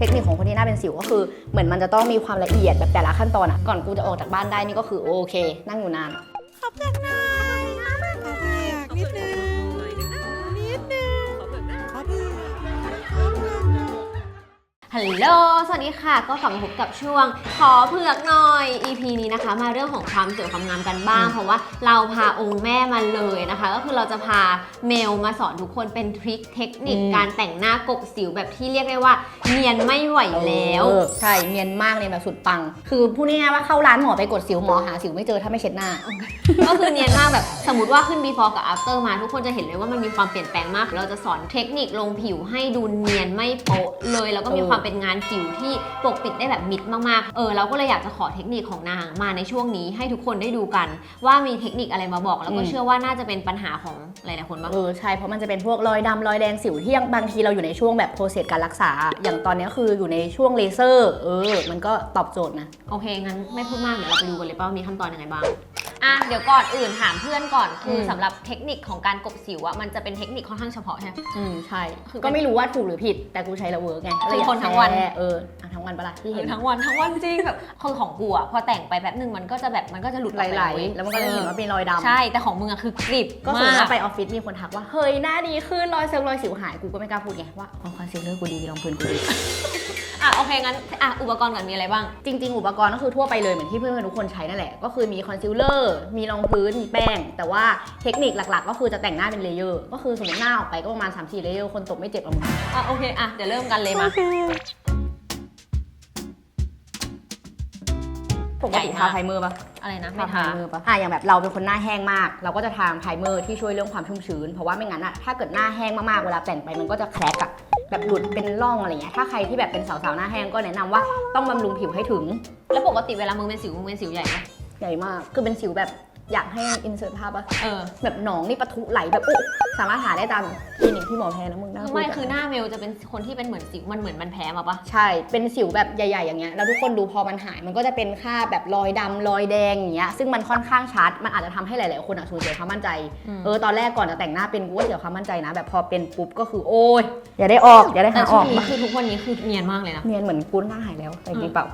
เทคนิคของคนที่หน้าเป็นสิวก็คือเหมือนมันจะต้องมีความละเอียดแบบแต่ละขั้นตอนอะก่อนกูจะออกจากบ้านได้นี่ก็คือโอเค นั่งอยู่นานขอบคุณน่อ ฮัลโหล สวัสดีค่ะ ก็กลับมาพบกับช่วง ขอเผือกหน่อย EP นี้นะคะ มาเรื่องของความสวยความงามกันบ้างอืมเพราะว่าเราพาองค์แม่มาเลยนะคะ ก็คือเราจะพาเมลมาสอนทุกคนเป็นทริคเทคนิคอืมการแต่งหน้ากบสิวแบบที่เรียกได้ว่าเนียนไม่ไหวแล้ว เออใช่เนียนมากเลยแบบสุดปัง คือพูดง่ายๆว่าเข้าร้านหมอไปกดสิวหมอหาสิวไม่เจอถ้าไม่เช็ดหน้า ก็คือเนียนมากแบบสมมติว่าขึ้น before กับ after มาทุกคนจะเห็นเลยว่ามันมีความเปลี่ยนแปลงมาก เราจะสอนเทคนิคลงผิวให้ดูเนียนไม่โป๊ะเลยแล้วก็มีเออความเป็นงานผิวที่ปกปิดได้แบบมิดมากๆ เออเราก็เลยอยากจะขอเทคนิคของนางมาในช่วงนี้ให้ทุกคนได้ดูกัน ว่ามีเทคนิคอะไรมาบอก แล้วก็เชื่อว่าน่าจะเป็นปัญหาของหลายๆคนบ้างเออใช่เพราะมันจะเป็นพวกรอยดำรอยแดงสิวที่ยังบางทีเราอยู่ในช่วงแบบโปรเซสการรักษา อย่างตอนนี้คืออยู่ในช่วงเลเซอร์ เออ มันก็ตอบโจทย์นะ โอเค งั้นไม่พูดมาก เดี๋ยวเราไปดูกันเลยว่ามีขั้นตอนยังไงบ้าง อะเดี๋ยวก่อนอื่นถามเพื่อนก่อนคืออม สำหรับเทคนิคของการกบสิวอะมันจะเป็นเทคนิคค่อนข้างเฉพาะใช่ไหม อืมใช่ คือก็ไม่รู้ว่าถูกหรือผิด แต่กูใช้แล้วเวิร์กไงคือคนทั้งวัน แชร์เอออะทั้งวันปะล่ะที่เห็นทั้งวันทั้งวันจริงแบบคือของกูอะพอแต่งไปแป๊บนึงมันก็จะแบบมันก็จะหลุดอไหอกไปลเยๆแล้วมันก็จะเห็นว่าเป็นรอยดำ ใช่แต่ของมึงอะคือกริบก็สมมติมาว่าไปออฟฟิศมีคนทักว่า เฮ้ย หน้าดีขึ้นรอยเซลล์รอยสิวหาย กูก็ไม่กล้าพูดไงว่าอ๋อคอนซีลเลอร์กูดีรองพื้นกูดี อะโอเคงั้นอะอุปกรณ์ก่อนมีอะไรบ้าง จริง ๆ อุปกรณ์ก็คือทั่วไปเลยเหมือนที่เพื่อนๆทุกคนใช้นั่นแหละ ก็คือมีคอนซีลเลอร์ มีรองพื้น มีแป้ง แต่ว่าเทคนิคหลักๆ ก็คือจะแต่งหน้าเป็นเลเยอร์ ก็คือสมมติหน้าออกไปก็ประมาณ3-4เลเยอร์ คนตกไม่เจ็บหรอกมึงอะโอเคอะเดี๋ยวเริ่มกันเลยมา ปกติทาไพรเมอร์ปะอะไรนะทาไม่ไพรทา เมอร์ปะอะอย่างแบบเราเป็นคนหน้าแห้งมาก เราก็จะทาไพรเมอร์ที่ช่วยเรื่องความชุ่มชื้น เพราะว่าไม่งั้นอะถ้าเกิดหน้าแห้งมากๆ เวลาแต่งไปมันก็จะแครกอะ แบบหลุดเป็นร่องอะไรเงี้ยถ้าใครที่แบบเป็นสาวๆหน้าแห้งก็แนะนำว่าต้องบำรุงผิวให้ถึงแล้วปกติเวลามึงเป็นสิวมึงเป็นสิวใหญ่ไหมใหญ่มาก คือเป็นสิวแบบ อยากให้อินเสิร์ตภาพปะเออ แบบหนองนี่ปะทุไหลแบบอุ๊ยสามารถหาได้ตามคลินิกที่หมอแพรนะมึงน่าคือพูดไม่อะคือหน้าเมลจะเป็นคนที่เป็นเหมือนสิวมันเหมือนมันแพ้มาปะใช่ เป็นสิวแบบใหญ่ๆอย่างเงี้ยแล้วทุกคนดูพอมันหาย มันก็จะเป็นค่าบแบบรอยดำรอยแดงอย่างเงี้ยซึ่งมันค่อนข้างชัด มันอาจจะทำให้หลายๆคนอะสูญเสียความมั่นใจ เออตอนแรกก่อนจะแต่งหน้าเป็นกูก็เสียความมั่นใจนะ แบบพอเป็นปุ๊บก็คือโอ้ยอย่าได้ออกอย่าได้แต่หาอช่วองก นี้คือทุกวันนี้คือเนียนมากเลยนะ เนียนเหมือนกูหน้าหายแล้วแต่จริงๆเปล่า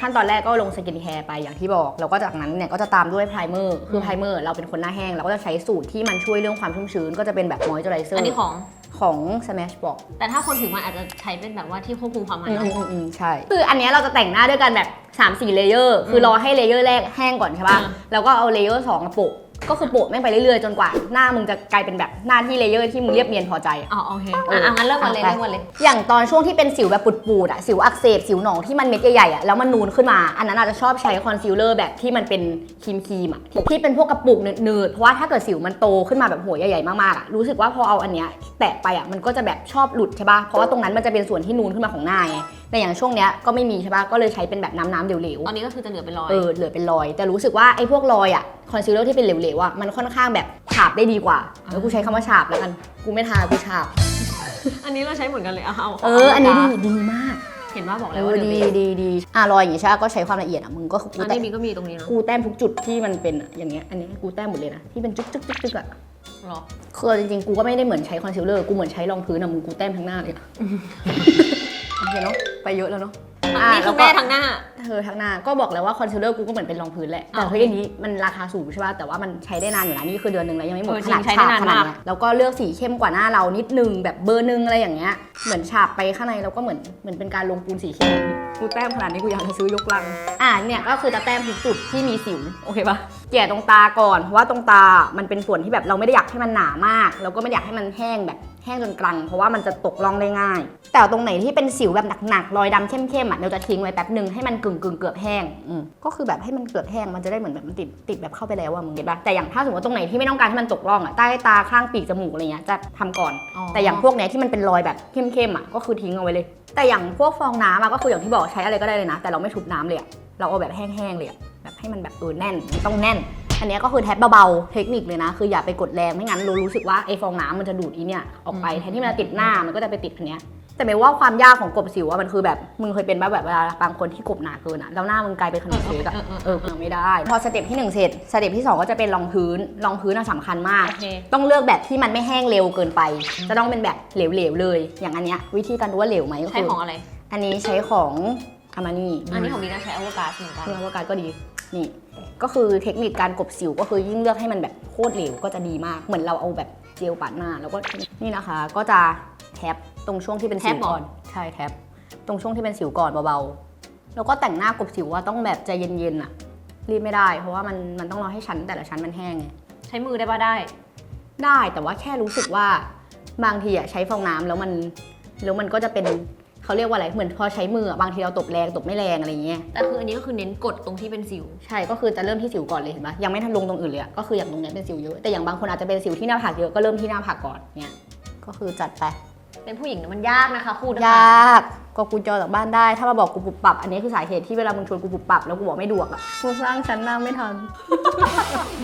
ขั้นตอนแรกก็ลงสกินแคร์ไปอย่างที่บอก แล้วก็จากนั้นเนี่ยก็จะตามด้วยไพรเมอร์คือไพรเมอร์เราเป็นคนหน้าแห้งเราก็จะใช้สูตรที่มันช่วยเรื่องความชุ่มชื้น ก็จะเป็นแบบมอยเจอไรเซอร์อันนี้ของ ของ Smash บอกแต่ถ้าคนผิวมันอาจจะใช้เป็นแบบว่าที่ควบคุมความมันอืมเนอือะมอืมอืมใช่ คืออันเนี้ยเราจะแต่งหน้าด้วยกันแบบ3 4เลเยอร์ คือรอให้เลเยอร์แรกแห้งก่อนใช่ป่ะอืมแล้วก็เอาเลเยอร์สองมาโปะ ก็คือโปะแม่งไปเรื่อยๆจนกว่า หน้ามึงจะกลายเป็นแบบหน้าที่เลเยอร์ที่มึงเรียบเนียนพอใจอะ อ๋อโอเคเอออ่อะงั้นเริ่มกันเลยไปเริ่มกันเลย อย่างตอนช่วงที่เป็นสิวแบบปูดๆอะสิวอักเสบสิวหนองที่มันเม็ดใหญ่ๆอะแล้วมันนูนขึ้นมา อันนั้นอาจจะชอบใช้คอนซีลเลอร์แบบที่มันเป็นครีมครีมๆอะที่เป็นพวกกระปุกเนืดๆเพราะว่าถ้าเกิดสิวมันโตขึ้นมาแบบหัวใหญ่ๆมากๆอะรู้สึกว่าพอเอาอันเนี้ยแตะไปอะมันก็จะแบบชอบหลุดใช่ปะเพราะว่าตรงนั้นมันจะเป็นส่วนที่นูนขึ้นมาของหน้าไง แต่อย่างช่วงเนี้ยก็ไม่มีใช่ปะก็เลยใช้เป็นแบบน้ำๆเหลวๆ ตอนนี้ก็คือจะเหลือเป็นรอย เออเหลือเป็นรอย แต่รู้สึกว่าไอ้พวกรอยอะคอนซีลเลอร์ที่เป็นเหลวๆอะมันค่อนข้างแบบฉาบได้ดีกว่าแล้วกูใช้คำว่าฉาบแล้วกัน กูไม่ทากูฉาบ อันนี้เราใช้เหมือนกันเลยเอาเอาเออ อันนี้ดีดีมากเห็นว่าบอกเอแล้วอว่าเดี๋ยวดีไปดีดีอะรอยอย่างงี้ใช่ปะก็ใช้ความละเอียดอะมึงก็กูอันแต้นี้มมีก็มีตรงนี้เนาะกูแต้มทุกจุดที่มันเป็นอะอย่างเงี้ยอันนี้กูแต้มหมดเลยนะที่เป็นจุ๊กจุ๊กจุ๊กจุ๊กอะหรอคือจริงๆกูก็ไม่ได้เหมือนใช้คอนซีลเลอร์กูเหมือนใช้รองพื้นอะมึงกูแต้มทั้งหน้าเลยอะ โอเคเนาะไปเยอะแล้วเนาะอันนี้คือแม่ทั้งหน้า เธอทั้งหน้าก็บอกแล้วว่าคอนซีลเลอร์กูก็เหมือนเป็นรองพื้นแหละแต่อ่าเฮ้ยอันนี้มันราคาสูงใช่ป่ะแต่ว่ามันใช้ได้นานอยู่นะนี่คือเดือนหนึ่งแล้วยังไม่หมดเออขนาดจริงใช้ได้ฉาบนานขนาดมาก เนี้ยแล้วก็เลือกสีเข้มกว่าหน้าเรานิดนึงแบบเบอร์หนึงอะไรอย่างเงี้ยเหมือนฉาบไปข้างในเราก็เหมือนเหมือนเป็นการลงปูนสีเข้มกูแต้มขนาดนี้กูอยากจะซื้อยกลัง อ่าเนี่ยก็คือจะแต้มทุกจุดที่มีสิว โอเคปะแก่ตรงตาก่อนเพราะว่าตรงตา มันเป็นส่วนที่แบบเราไม่ได้อยากให้มันหนามาก แล้วก็ไม่ได้อยากให้มันแห้งแบบ แห้งจนกรังเพราะว่ามันจะตกร่องได้ง่าย แต่ตรงไหนที่เป็นสิวแบบหนักๆรอยดำเข้มๆอะเราจะทิ้งไว้แป๊บหนึ่งให้มันกึ่งกึ่งๆเกือบแห้งอืมก็คือแบบให้มันเกือบแห้งมันจะได้เหมือนแบบมันติดติดแบบเข้าไปแล้วอะมึงเก็ตปะแต่อย่างถ้าสมมติว่าตรงไหนที่ไม่ต้องการให้มันตกร่องอะใต้ตาข้างปีกจมูกอะไรเงี้ยจะทำก่อนอ๋อแต่อย่างพวกเนี้ยที่มันเป็นรอยแบบเข้มๆอะก็คือทิ้งเอาไว้เลย แต่อย่างพวกฟองน้ำอะก็คืออย่างที่บอกใช้อะไรก็ได้เลยนะ แต่เราไม่ชุบน้ำเลยอะเราเอาแบบแห้งๆเลยอะแบบให้มันแบบเออแน่นต้องแน่น อันเนี้ยก็คือแทบเบาๆ เทคนิคเลยนะ คืออย่าไปกดแรงไม่งั้นเรารู้สึกว่าไอ้ฟองน้ำมันจะดูดอีเนี่ยออกไปแทนที่มันจะติดหน้ามันก็จะไปติดอันเนี้ยแต่ไม่ว่าความยากของกบสิวอะมันคือแบบมึงเคยเป็นบ้าแบบเวลาบางคนที่กบหนาเกินอะแล้วหน้ามึงกลายเป็นขนมเค้กอะเออเออเออเออไม่ได้ พอสเต็ปที่หนึ่งเสร็จสเต็ปที่สองก็จะเป็นรองพื้นรองพื้นอะสำคัญมากโอเคต้องเลือกแบบที่มันไม่แห้งเร็วเกินไป จะต้องเป็นแบบเหลวๆเลย อย่างอันเนี้ยวิธีการดูว่าเหลวไหมก็ใช้คือของอะไร อันนี้ใช้ของอามานี่อันนี้ของบีก็ใช้อวกาศเหมือนกันเรื่องว่าการก็ดี นี่ก็คือเทคนิคการกบสิวก็คือยิ่งเลือกให้มันแบบโคตรเหลวก็จะดีมาก เหมือนเราเอาแบบเจลปัดหน้า แล้วก็นี่นะคะ ก็จะแท็บตรงช่วงที่เป็นสิวก่อนใช่แท็บตรงช่วงที่เป็นสิวก่อนเบาๆแล้วก็แต่งหน้ากบสิวว่าต้องแบบใจเย็นๆอะรีบไม่ได้ เพราะว่ามันมันต้องรอให้ชั้นแต่ละชั้นมันแห้งไงใช้มือได้ปะได้ ได้แต่ว่าแค่รู้สึกว่าบางทีอะใช้ฟองน้ำแล้วมันแล้วมันก็จะเป็น เขาเรียกว่าอะไรเหมือนพอใช้มืออะบางทีเราตบแรงตบไม่แรงอะไรอย่างเงี้ยแต่คืออันนี้ก็คือเน้นกดตรงที่เป็นสิว ใช่ก็คือจะเริ่มที่สิวก่อนเลยเห็นปะยังไม่ทันลงตรงอื่นเลยอะก็คืออย่างตรงเนี้ยเป็นสิวเยอะแต่อย่างบางคนอาจจะเป็นสิวที่หน้าผากเยอะก็เริ่มที่หน้าผากก่อนเนี่ยก็คือจัดไปเป็นผู้หญิงเนี่ยมันยากนะคะคุณยาก ก็กูจอจากบ้านได้ ถ้ามาบอกกูปุบปรับ อันนี้คือสาเหตุที่เวลามึงชวนกูปุบปรับแล้วกูบอกไม่ดวกอะกูสร้างชั้นหน้าไม่ทัน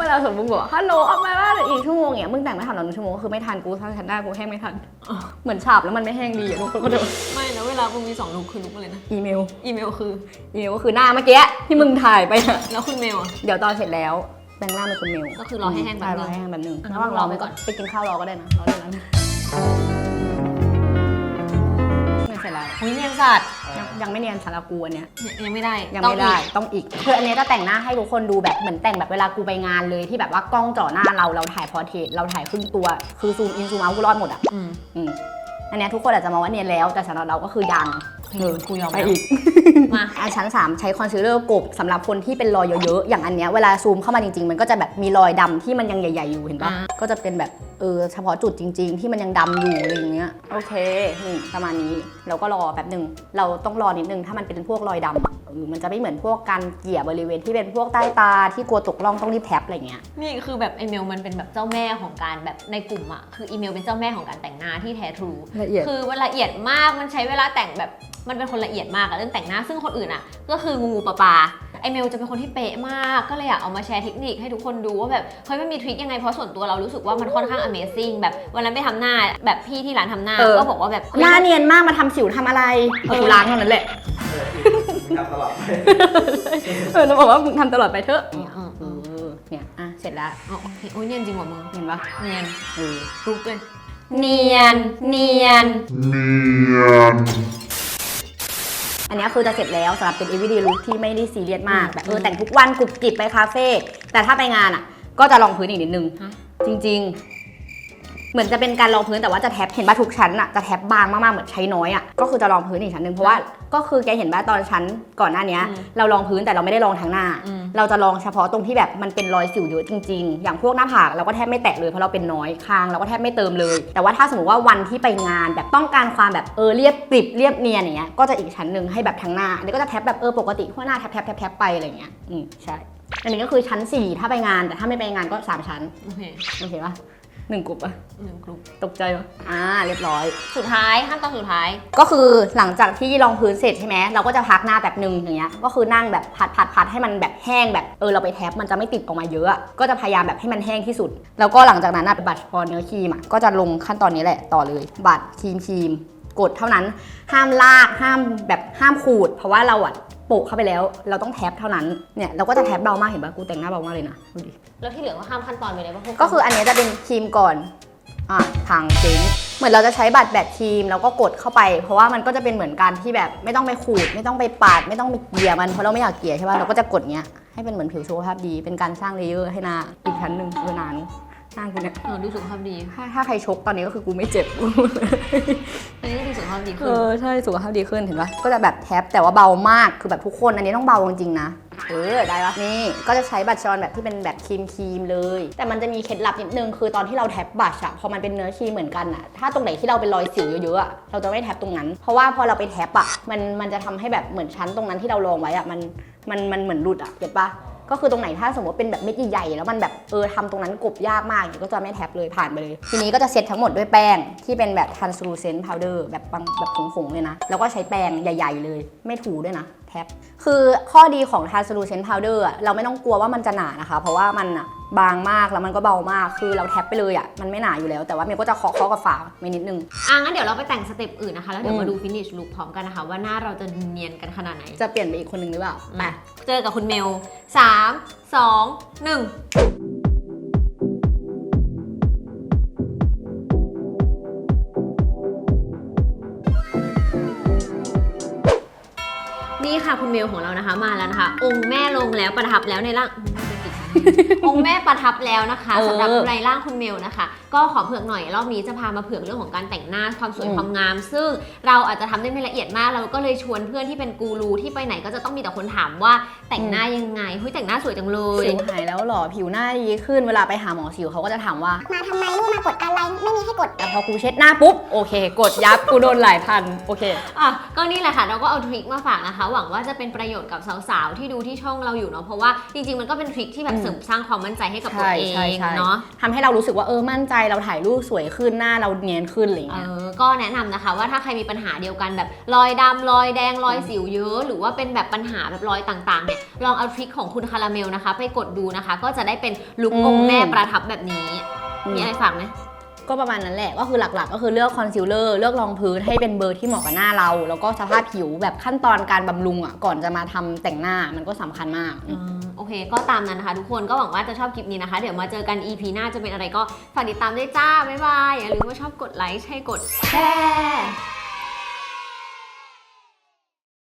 เวลาสมมติมึงบอกฮัลโหลเอามาบ้านอีกชั่วโมงเนี่ยมึงแต่งไม่ทันหรอกหนึ่งชั่วโมงก็คือไม่ทันกูสร้างชั้นหน้ากูแห้งไม่ทัน เหมือนฉาบแล้วมันไม่แห้งดีอะทุกคนก็เดินไม่นะเวลามึงมีสองลุกคือลุกอะไรนะอีเมลอีเมลคืออีเมลก็คือหน้าเมื่อกี้ที่มึงถ่ายไปอะแล้วคุณเมลอะเดี๋ยวตอนเสร็จแล้วแปลงร่างเป็นคนเมลก็คือรอให้แห้งแป๊บนึงใช่รอให้แห้งแป๊บนึงอะระหว่างรอไปก่อนไปกินข้าวรอก็ได้นะรอเดี๋ยวนั้นไม่เสร็จแล้ว หุ้ยเนียนสัตว์ยังยังไม่เนียนสารบกูอันเนี้ยเนี่ยยังไม่ได้ยังต้อไม่ได้อีกต้องอีกคืออันเนี้ยจะแต่งหน้าให้ทุกคนดูแบบเหมือนแต่งแบบเวลากูไปงานเลยที่แบบว่ากล้องจ่อหน้าเราเราถ่ายพอร์เทรตเราถ่ายครึ่งตัวคือซูมอินซูมเอากูรอดหมดอะอืมอืมอันเนี้ยทุกคนอาจจะมองว่าเนียนแล้วแต่สำหรับเราก็คือยังเออกูยอมไปแล้ว อีก มาอันชั้น 3 ใช้คอนซีลเลอร์กบสำหรับคนที่เป็นรอยเยอะๆ อย่างอันเนี้ยเวลาซูมเข้ามาจริงๆ มันก็จะแบบมีรอยดำที่มันยังใหญ่ ๆ อยู่เห็นปะอ่า ก็จะเป็นแบบเออเฉพาะจุดจริง ๆ ที่มันยังดำอยู่อะไรอย่างเงี้ยโอเคนี่ประมาณนี้เราก็รอแป๊บหนึ่งเราต้องรอนิดนึงถ้ามันเป็นพวกรอยดำอะเออ มันจะไม่เหมือนพวกการเกลี่ยบริเวณที่เป็นพวกใต้ตาที่กลัวตกร่องต้องรีบแท็บอะไรเงี้ย นี่คือแบบอีเมลมันเป็นแบบเจ้าแม่ของการแบบในกลุ่มอะคืออีเมลเป็นเจ้าแม่ของการแต่งหน้าที่แท้ทรูละเอียด คือมันละเอียดมากมันใช้เวลาแต่งแบบมันเป็นคนละเอียดมากอะเรื่องแต่งหน้าซึ่งคนอื่นอะก็คืองูงูปลาปลาไอเมลจะเป็นคนที่เป๊ะมากก็เลยอยากเอามาแชร์เทคนิคให้ทุกคนดูว่าแบบเฮ้ยมันมีทริคยังไงเพราะส่วนตัวเรารู้สึกว่ามันค่อนข้าง Amazing แบบวันนั้นไปทำหน้าแบบพี่ที่ร้านทำหน้าเออ ก็บอกว่าแบบ หน้าเนียนมากมาทำสิวทำอะไรเออ กูล้างเท่านั้นแหละ ทำตลอดไปเออเราบอกว่ามึงทำตลอดไปเถอะอืมอืมเออืมอเนี่ยอะเสร็จแล้วอ๋อโอเคโอ้ยเนียนจริงว่ะมึงเห็นปะเนียนเออรูปเลยเนียน เนียน อันนี้คือจะเสร็จแล้วสำหรับเป็น everyday look ที่ไม่ได้ซีเรียสมากแบบเออแต่งทุกวันกรุบกริบไปคาเฟ่แต่ถ้าไปงานอะ ก็จะลองพื้นอีกนิดนึงฮะจริง ๆ เหมือนจะเป็นการลองพื้นแต่ว่าจะแท็บเห็นป่ะทุกชั้นอะจะแท็บบางมากๆเหมือนใช้น้อยอะก็คือจะลองพื้นอีกชั้นหนึ่งเพราะว่าก็คือแกเห็นป่ะตอนชั้นก่อนหน้านี้อืมเราลองพื้นแต่เราไม่ได้ลองทั้งหน้าอืมเราจะลองเฉพาะตรงที่แบบมันเป็นรอยสิวเยอะจริง ๆ อย่างพวกหน้าผากเราก็แทบไม่แตะเลยเพราะเราเป็นน้อยคางเราก็แทบไม่เติมเลย แต่ว่าถ้าสมมติว่าวันที่ไปงานแบบต้องการความแบบเออเรียบกริบเรียบเนียนอย่างเงี้ยก็จะอีกชั้นหนึ่งให้แบบทั้งหน้าอันนี้ก็จะแท็บแบบเออปกติทั่วหน้าแท็บแท็บแท็บแท็บไปอะไรเงี้ยอืมใช่อันนี้ก็คือชั้น 4 ถ้าไปงานแต่ถ้าไม่ไปงานก็ 3 ชั้น โอเคโอเคปะ หนึ่งกลุ่มปะหนึ่งกลุ่มตกใจปะอ่าเรียบร้อย สุดท้ายขั้นตอนสุดท้าย ก็คือหลังจากที่รองพื้นเสร็จใช่ไหมเราก็จะพักหน้าแบบหนึ่งอย่างเงี้ยก็คือนั่งแบบพัดพัดพัดให้มันแบบแห้งแบบเออเราไปแท็บมันจะไม่ติดออกมาเยอะอะก็จะพยายามแบบให้มันแห้งที่สุด แล้วก็หลังจากนั้นอะบัตรพอเนื้อครีมอะก็จะลงขั้นตอนนี้แหละต่อเลย บัตรครีมครีมกดเท่านั้นห้ามลากห้ามแบบห้ามขูด เพราะว่าเราอะโปะเข้าไปแล้ว เราต้องแท็บเท่านั้น เนี่ยเราก็จะแท็บเบามากเห็นปะกูแต่งหน้าเบามากเลยนะดูดิ แล้วที่เหลือก็ข้ามขั้นตอนไปเลยป่ะพวก็คืออันเนี้ยจะเป็นครีมก่อน อะทางเจ๊งเหมือนเราจะใช้บัตรแบบครีมแล้วก็กดเข้าไป เพราะว่ามันก็จะเป็นเหมือนการที่แบบไม่ต้องไปขูด ไม่ต้องไปปาด ไม่ต้องไปเกลี่ยมันเพราะเราไม่อยากเกลี่ยใช่ป่ะเราก็จะกดเนี้ยให้เป็นเหมือนผิวสุขภาพดีเป็นการสร้างเลเยอร์ให้หน้าอีกชั้นหนึ่งเออนาน หน้ากูเนี่ยเออดูสุขภาพดี ถ้าถ้าใครชกตอนนี้ก็คือกูไม่เจ็บ อันนี้ก็ดูสุขภาพดีเอขึ้นอใช่สุขภาพดีขึ้นเห็นปะก็จะแบบแท็บแต่ว่าเบามากคือแบบทุกคนอันนี้ต้องเบาจริงๆนะเออได้ปะนี่ก็จะใช้บัตรชอนแบบที่เป็นแบบครีมครีมๆเลย แต่มันจะมีเคล็ดลับนิดนึงคือตอนที่เราแท็บบัตรอะพอมันเป็นเนื้อครีมเหมือนกันอะถ้าตรงไหนที่เราเป็นรอยสิวเยอะๆอะเราจะไม่แท็บตรงนั้น เพราะว่าพอเราไปแท็บอะมันมันจะทำให้แบบเหมือนชั้นตรงนั้นที่เราลองไว้อะมันมันมันเหมือนหลุดอะเก็ตปะ ก็คือตรงไหนถ้าสมมติเป็นแบบเม็ดใหญ่ๆแล้วมันแบบเออทำตรงนั้นกบยากมากอย่างนี้ก็จะไม่แท็บเลยผ่านไปเลย ทีนี้ก็จะเซตทั้งหมดด้วยแป้งที่เป็นแบบ translucent powder แบบบางแบบผงๆเลยนะ แล้วก็ใช้แป้งใหญ่ ๆ เลย ไม่ถูด้วยนะแท็บคือข้อดีของ translucent powder อะเราไม่ต้องกลัวว่ามันจะหนานะคะ เพราะว่ามันอะ บางมากแล้วมันก็เบามาก คือเราแท็บไปเลยอะมันไม่หนาอยู่แล้ว แต่ว่าเมย์ก็จะเคาะเคาะกับฝาไม่นิดนึง อะงั้นเดี๋ยวเราไปแต่งสเต็ปอื่นนะคะ แล้วเดี๋ยวอืมมาดูฟินิชลุคพร้อมกันนะคะ ว่าหน้าเราจะเนียนกันขนาดไหนจะเปลี่ยนไปอีกคนนึงหรือเปล่ามาเจอกับคุณเมล3 2 1นี่ค่ะคุณเมลของเรานะคะมาแล้วนะคะ องค์แม่ลงแล้วประทับแล้วในร่าง องค์แม่ประทับแล้วนะคะเออ สำหรับในร่างคุณเมลนะคะ ก็ขอเผือกหน่อยรอบนี้จะพามาเผือกเรื่องของการแต่งหน้าความสวยอืมความงาม ซึ่งเราอาจจะทำได้ไม่ละเอียดมาก เราก็เลยชวนเพื่อนที่เป็นกูรูที่ไปไหนก็จะต้องมีแต่คนถามว่าแต่งหน้ายังไงเฮ้ยแต่งหน้าสวยจังเลยสิวหายแล้วเหรอผิวหน้าดีขึ้นเวลาไปหาหมอสิวเขาก็จะถามว่า มาทำไมลูกมากดอะไรไม่มีให้กดแต่พอกูเช็ดหน้าปุ๊บโอเค กดยับกูโดนหลายพันโอเคอะก็นี่แหละค่ะเราก็เอาทริคมาฝากนะคะ หวังว่าจะเป็นประโยชน์กับสาวๆที่ดูที่ช่องเราอยู่เนาะเพราะว่าจริงๆมันก็เป็นทริคที่แบบอืมเสริมสร้างความมั่นใจให้กับตัวใช่เอใช่งใช่เนาะทำให้เรารู้สึกว่าเออมั่นใจเราถ่ายรูปสวยขึ้นหน้าเราเนียนขึ้นอะไรอย่างเอเงี้ยอก็แนะนำนะคะว่าถ้าใครมีปัญหาเดียวกันแบบรอยดำรอยแดงรอยสิวเยอะ หรือว่าเป็นแบบปัญหาแบบรอยต่างๆเนี่ยลองเอาทริคของคุณคาราเมลนะคะ ไปกดดูนะคะ ก็จะได้เป็นลุคองค์แม่ประทับแบบนี้มีอะไรฝากไหม ก็ประมาณนั้นแหละ ก็คือหลักๆ ก็คือเลือกคอนซีลเลอร์ เลือกรองพื้นให้เป็นเบอร์ที่เหมาะกับหน้าเรา แล้วก็สภาพผิวแบบขั้นตอนการบำรุงอะ ก่อนจะมาทำแต่งหน้ามันก็สำคัญมากโอ เคก็ตามนั้นนะคะ ทุกคนก็หวังว่าจะชอบคลิปนี้นะคะ เดี๋ยวมาเจอกัน EP หน้าจะเป็นอะไรก็ฝากติดตามด้วยจ้าบ๊ายบายอย่าลืมว่าชอบกดไลค์ใช่กดแชร์